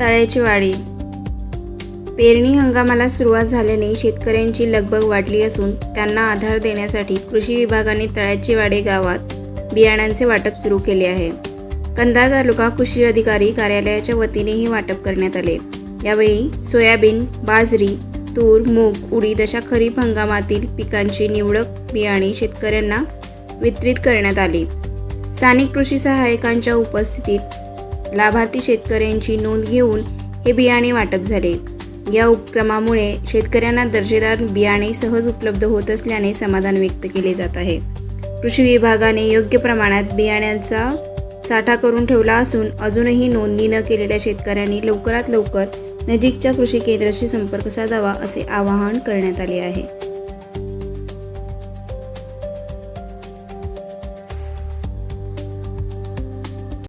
तळ्याची वाडी. पेरणी हंगामाला सुरुवात झाल्याने शेतकऱ्यांची लगबग वाढली असून त्यांना आधार देण्यासाठी कृषी विभागाने तळ्याची वाडे गावात बियाणांचे वाटप सुरू केले आहे. कंधार तालुका कृषी अधिकारी कार्यालयाच्या वतीनेही वाटप करण्यात आले. यावेळी सोयाबीन बाजरी तूर मूग उडीद अशा खरीप हंगामातील पिकांची निवडक बियाणे शेतकऱ्यांना वितरित करण्यात आली. स्थानिक कृषी सहाय्यकांच्या उपस्थितीत लाभार्थी शेतकऱ्यांची नोंद घेऊन हे बियाणे वाटप झाले. या उपक्रमामुळे शेतकऱ्यांना दर्जेदार बियाणे सहज उपलब्ध होत असल्याने समाधान व्यक्त केले जात आहे. कृषी विभागाने योग्य प्रमाणात बियाण्यांचा साठा करून ठेवला असून अजूनही नोंदणी न केलेल्या शेतकऱ्यांनी लवकरात लवकर नजीकच्या कृषी केंद्राशी संपर्क साधावा असे आवाहन करण्यात आले आहे.